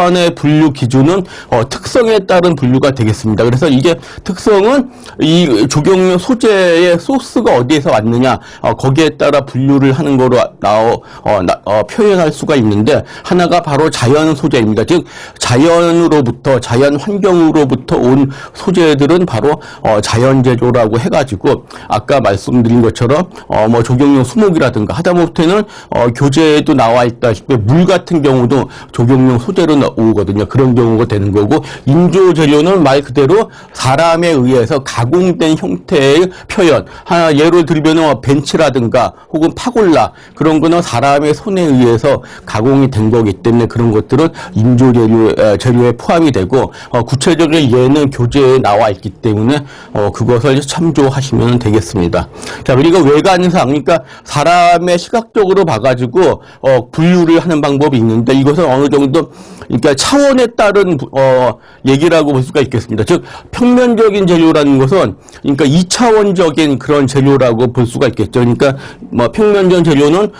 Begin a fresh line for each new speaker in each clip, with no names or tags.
하나의 분류 기준은 어, 특성에 따른 분류가 되겠습니다. 그래서 이게 특성은 이 조경용 소재의 소스가 어디에서 왔느냐 어, 거기에 따라 분류를 하는 거로 나오 어, 나- 어, 표현할 수가 있는데 하나가 바로 자연 소재입니다. 즉 자연으로부터 자연 환경으로부터 온 소재들은 바로 어, 자연 제조라고 해가지고 아까 말씀드린 것처럼 어, 뭐 조경용 수목이라든가 하다못해는 어, 교재에도 나와 있다시피 물 같은 경우도 조경용 소재로 나 오거든요. 그런 경우가 되는 거고 인조 재료는 말 그대로 사람에 의해서 가공된 형태의 표현. 하나 예를 들면 뭐 벤치라든가 혹은 파골라 그런 거는 사람의 손에 의해서 가공이 된 거기 때문에 그런 것들은 인조 재료 에, 재료에 포함이 되고 어, 구체적인 예는 교재에 나와 있기 때문에 어, 그것을 참조하시면 되겠습니다. 자 그리고 외관상 그러니까 사람의 시각적으로 봐가지고 어, 분류를 하는 방법이 있는데 이것은 어느 정도 그러니까 차원에 따른 어, 얘기라고 볼 수가 있겠습니다. 즉 평면적인 재료라는 것은 그러니까 이차원적인 그런 재료라고 볼 수가 있겠죠. 그러니까 뭐 평면적 재료는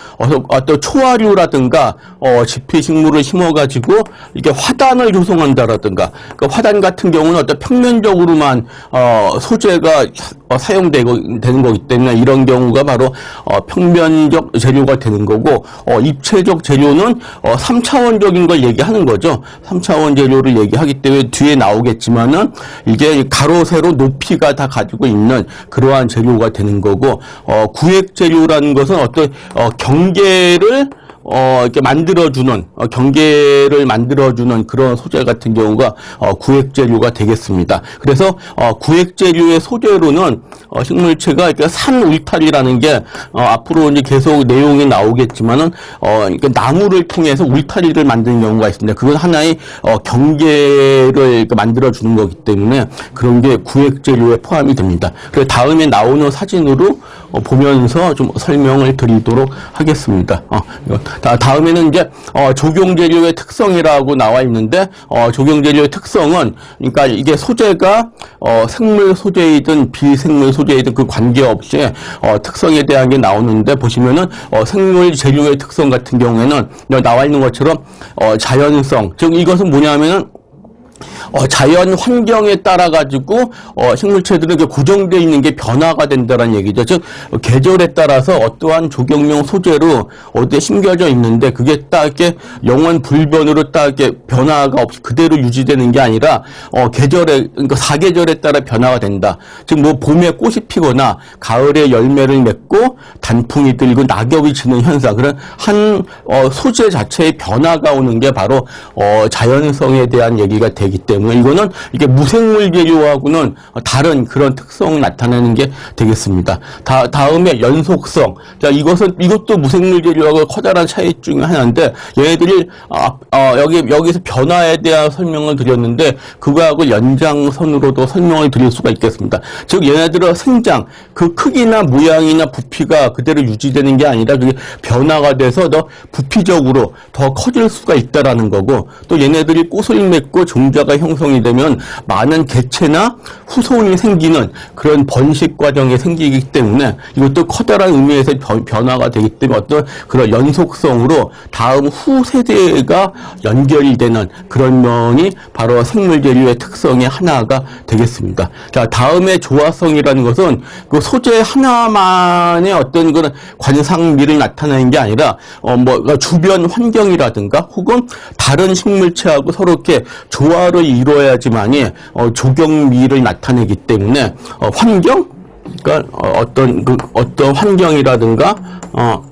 어떤, 초화류라든가 어, 지피 식물을 심어가지고 이게 화단을 조성한다라든가 그 화단 같은 경우는 어떤 평면적으로만 어, 소재가 어, 사용되고 되는 거기 때문에 이런 경우가 바로 어, 평면적 재료가 되는 거고 어, 입체적 재료는 어, 3차원적인 걸 얘기하는 거죠. 3차원 재료를 얘기하기 때문에 뒤에 나오겠지만은 이게 가로 세로 높이가 다 가지고 있는 그러한 재료가 되는 거고 어, 구획 재료라는 것은 어떤 어, 경계를 어, 이렇게 만들어주는, 어, 경계를 만들어주는 그런 소재 같은 경우가, 어, 구획재료가 되겠습니다. 그래서, 어, 구획재료의 소재로는, 어, 식물체가 이렇게 산 울타리라는 게, 어, 앞으로 이제 계속 내용이 나오겠지만은, 어, 이렇게 나무를 통해서 울타리를 만드는 경우가 있습니다. 그건 하나의, 어, 경계를 이렇게 만들어주는 거기 때문에 그런 게 구획재료에 포함이 됩니다. 그래서 다음에 나오는 사진으로, 어, 보면서 좀 설명을 드리도록 하겠습니다. 어, 다음에는 이제 어, 조경 재료의 특성이라고 나와 있는데 어, 조경 재료의 특성은 그러니까 이게 소재가 어, 생물 소재이든 비생물 소재이든 그 관계없이 어, 특성에 대한 게 나오는데 보시면은 어, 생물 재료의 특성 같은 경우에는 나와 있는 것처럼 어, 자연성 즉 이것은 뭐냐면은 어, 자연 환경에 따라 가지고 어, 식물체들은 고정되어 있는 게 변화가 된다는 얘기죠. 즉 어, 계절에 따라서 어떠한 조경용 소재로 어디에 심겨져 있는데 그게 딱 이렇게 영원 불변으로 딱 이렇게 변화가 없이 그대로 유지되는 게 아니라 어, 계절에 그러니까 사계절에 따라 변화가 된다. 즉 뭐 봄에 꽃이 피거나 가을에 열매를 맺고 단풍이 들고 낙엽이 지는 현상 그런 한 어, 소재 자체의 변화가 오는 게 바로 어, 자연성에 대한 얘기가 되기 때문에 이거는 이게 무생물 재료하고는 다른 그런 특성을 나타내는 게 되겠습니다. 다, 다음에 연속성. 자, 이것은 이것도 무생물 재료하고 커다란 차이 중에 하나인데 얘네들이 아, 어, 여기 여기서 변화에 대한 설명을 드렸는데 그거하고 연장선으로도 설명을 드릴 수가 있겠습니다. 즉 얘네들의 생장 그 크기나 모양이나 부피가 그대로 유지되는 게 아니라 그게 변화가 돼서 더 부피적으로 더 커질 수가 있다라는 거고 또 얘네들이 꽃을 맺고 종자 가 형성이 되면 많은 개체나 후손이 생기는 그런 번식 과정이 생기기 때문에 이것도 커다란 의미에서 변- 변화가 되기 때문에 어떤 그런 연속성으로 다음 후 세대가 연결이 되는 그런 면이 바로 생물 재료의 특성의 하나가 되겠습니다. 자, 다음에 조화성이라는 것은 그 소재 하나만의 어떤 그런 관상미를 나타내는 게 아니라 어, 뭐 주변 환경이라든가 혹은 다른 식물체하고 서로 이렇게 조화 를 이루어야지만이 어, 조경미를 나타내기 때문에 어, 환경? 그러니까 어, 어떤 그 어떤 환경이라든가 어,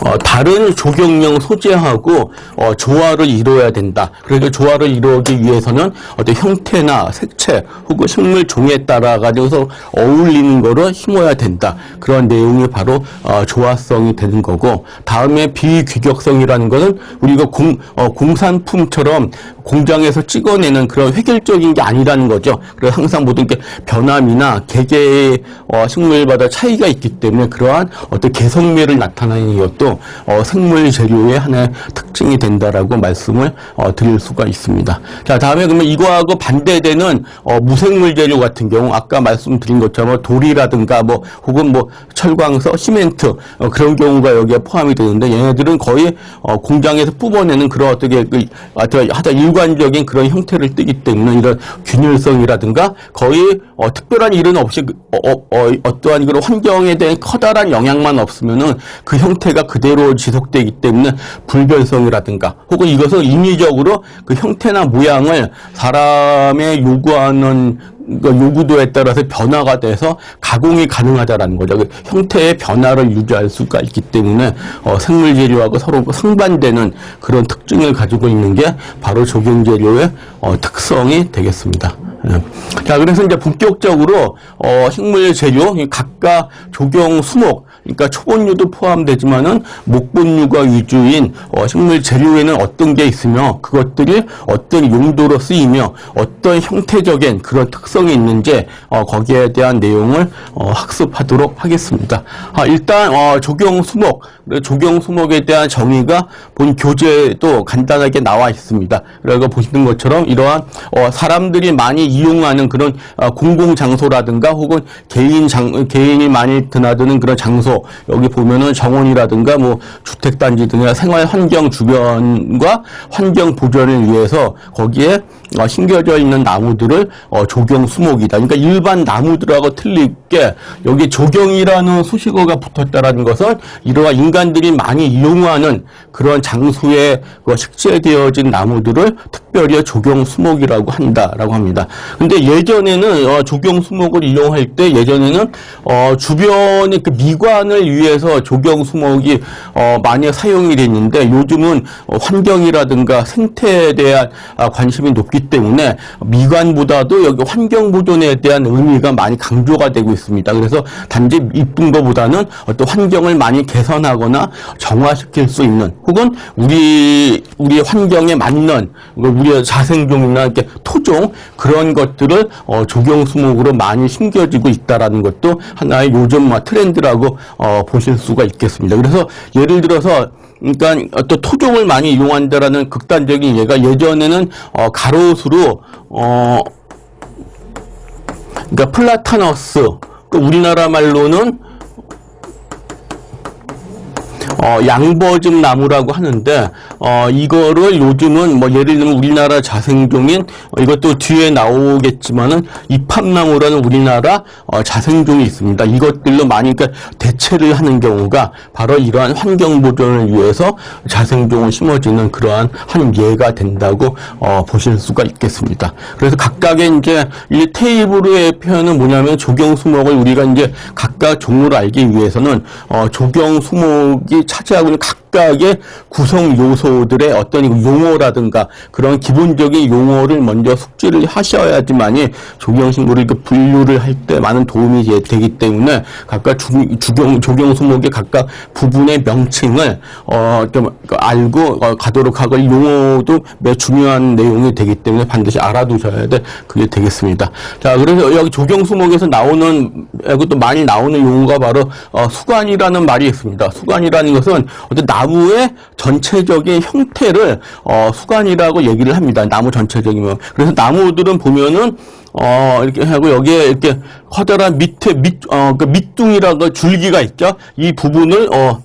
어, 다른 조경용 소재하고 어, 조화를 이루어야 된다. 그래서 조화를 이루기 위해서는 어떤 형태나 색채 혹은 식물 종에 따라 가지고서 어울리는 거를 심어야 된다. 그런 내용이 바로 어, 조화성이 되는 거고 다음에 비규격성이라는 것은 우리가 공, 어, 공산품처럼 공장에서 찍어내는 그런 획일적인 게 아니라는 거죠. 그래서 항상 모든 게 변함이나 개개의 어, 식물마다 차이가 있기 때문에 그러한 어떤 개성미를 나타내는 나타나는 것도 어, 생물 재료의 하나의 특징이 된다라고 말씀을 어, 드릴 수가 있습니다. 자, 다음에 그러면 이거하고 반대되는 어, 무생물 재료 같은 경우 아까 말씀드린 것처럼 돌이라든가 뭐 혹은 뭐 철광석, 시멘트 어, 그런 경우가 여기에 포함이 되는데 얘네들은 거의 어, 공장에서 뽑아내는 그런 어떻게 그 하여튼 하여튼 일관적인 그런 형태를 띠기 때문에 이런 균일성이라든가 거의 어, 특별한 일은 없이 그, 어, 어, 어, 떠한 그런 환경에 대한 커다란 영향만 없으면은 그 형태가 그 대로 지속되기 때문에 불변성이라든가 혹은 이것은 인위적으로 그 형태나 모양을 사람의 요구하는 그 요구도에 따라서 변화가 돼서 가공이 가능하다라는 거죠. 그 형태의 변화를 유지할 수가 있기 때문에 어, 생물 재료하고 서로 상반되는 그런 특징을 가지고 있는 게 바로 적용 재료의 어, 특성이 되겠습니다. 예. 자, 그래서 이제 본격적으로 어, 식물 재료 이 각각 조경 수목 그러니까 초본류도 포함되지만은 목본류가 위주인 어, 식물 재료에는 어떤 게 있으며 그것들이 어떤 용도로 쓰이며 어떤 형태적인 그런 특성이 있는지 어, 거기에 대한 내용을 어, 학습하도록 하겠습니다. 아, 일단 어, 조경 수목 조경 수목에 대한 정의가 본 교재에도 간단하게 나와 있습니다. 그리고 보시는 것처럼 이러한 어, 사람들이 많이 이용하는 그런 어, 공공 장소라든가 혹은 개인 장 개인이 많이 드나드는 그런 장소 여기 보면은 정원이라든가 뭐 주택 단지 등의 생활 환경 주변과 환경 보존을 위해서 거기에 어, 심겨져 있는 나무들을 어, 조경 수목이다. 그러니까 일반 나무들하고 틀리게 여기 조경이라는 수식어가 붙었다라는 것은 이러한 인간들이 많이 이용하는 그런 장소에 그 식재되어진 나무들을 특별히 조경 수목이라고 한다라고 합니다. 근데 예전에는 어, 조경 수목을 이용할 때 예전에는 어, 주변의 그 미관 을 위해서 조경 수목이 어, 많이 사용이 됐는데 요즘은 어, 환경이라든가 생태에 대한 아, 관심이 높기 때문에 미관보다도 여기 환경 보존에 대한 의미가 많이 강조가 되고 있습니다. 그래서 단지 이쁜 것보다는 어떤 환경을 많이 개선하거나 정화시킬 수 있는 혹은 우리 우리 환경에 맞는 우리의 자생종이나 이렇게 토종 그런 것들을 어, 조경 수목으로 많이 심겨지고 있다라는 것도 하나의 요즘 뭐 트렌드라고 어, 보실 수가 있겠습니다. 그래서 예를 들어서 그러니까 어떤 토종을 많이 이용한다라는 극단적인 예가 예전에는 어, 가로수로 어 그러니까 플라타너스 그 우리나라 말로는 어, 양버즘 나무라고 하는데 어, 이거를 요즘은 뭐 예를 들면 우리나라 자생종인 어, 이것도 뒤에 나오겠지만은 이팝나무라는 우리나라 어, 자생종이 있습니다. 이것들로 많이 그러니까 대체를 하는 경우가 바로 이러한 환경 보존을 위해서 자생종을 심어지는 그러한 한 예가 된다고 어, 보실 수가 있겠습니다. 그래서 각각의 이제 이 테이블의 표현은 뭐냐면 조경 수목을 우리가 이제 각각 종류를 알기 위해서는 어, 조경 수목이 차지하고 각각의 구성 요소들의 어떤 용어라든가 그런 기본적인 용어를 먼저 숙지를 하셔야지만이 조경식물을 그 분류를 할 때 많은 도움이 되- 되기 때문에 각각 주, 주경, 조경 수목의 각각 부분의 명칭을 어, 좀 알고 어, 가도록 하고 이 용어도 매우 중요한 내용이 되기 때문에 반드시 알아두셔야 돼 그게 되겠습니다. 자 그래서 여기 조경 수목에서 나오는 이것도 많이 나오는 용어가 바로 어, 수관이라는 말이 있습니다. 수관이라는 것은 어떤 나 무의 전체적인 형태를 어, 수관이라고 얘기를 합니다. 나무 전체적인 뭐. 그래서 나무들은 보면은 어, 이렇게 하고 여기에 이렇게 커다란 밑에 밑, 어, 그 밑둥이라고 줄기가 있죠. 이 부분을, 어,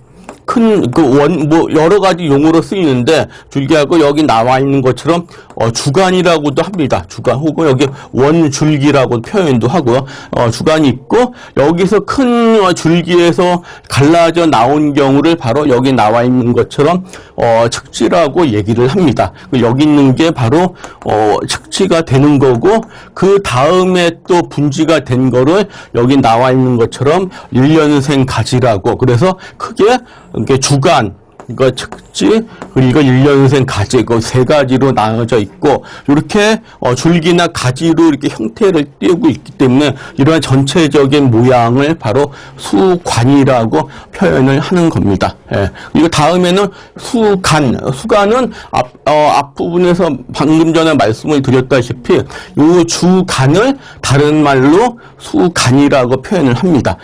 큰, 그 원, 뭐, 여러 가지 용어로 쓰이는데, 줄기하고 여기 나와 있는 것처럼, 어, 주간이라고도 합니다. 주간. 혹은 여기 원줄기라고 표현도 하고요. 어, 주간이 있고, 여기서 큰 어, 줄기에서 갈라져 나온 경우를 바로 여기 나와 있는 것처럼, 어, 측지라고 얘기를 합니다. 그 여기 있는 게 바로, 어, 측지가 되는 거고, 그 다음에 또 분지가 된 거를 여기 나와 있는 것처럼 1년생 가지라고. 그래서 크게 이게 주간, 이거 측지 그리고 일년생 가지 그세 가지로 나눠져 있고 이렇게 어, 줄기나 가지로 이렇게 형태를 띄우고 있기 때문에 이러한 전체적인 모양을 바로 수관이라고 표현을 하는 겁니다. 예. 그리고 다음에는 수간 수간은 앞 어, 앞부분에서 방금 전에 말씀을 드렸다시피 이 주간을 다른 말로 수간이라고 표현을 합니다.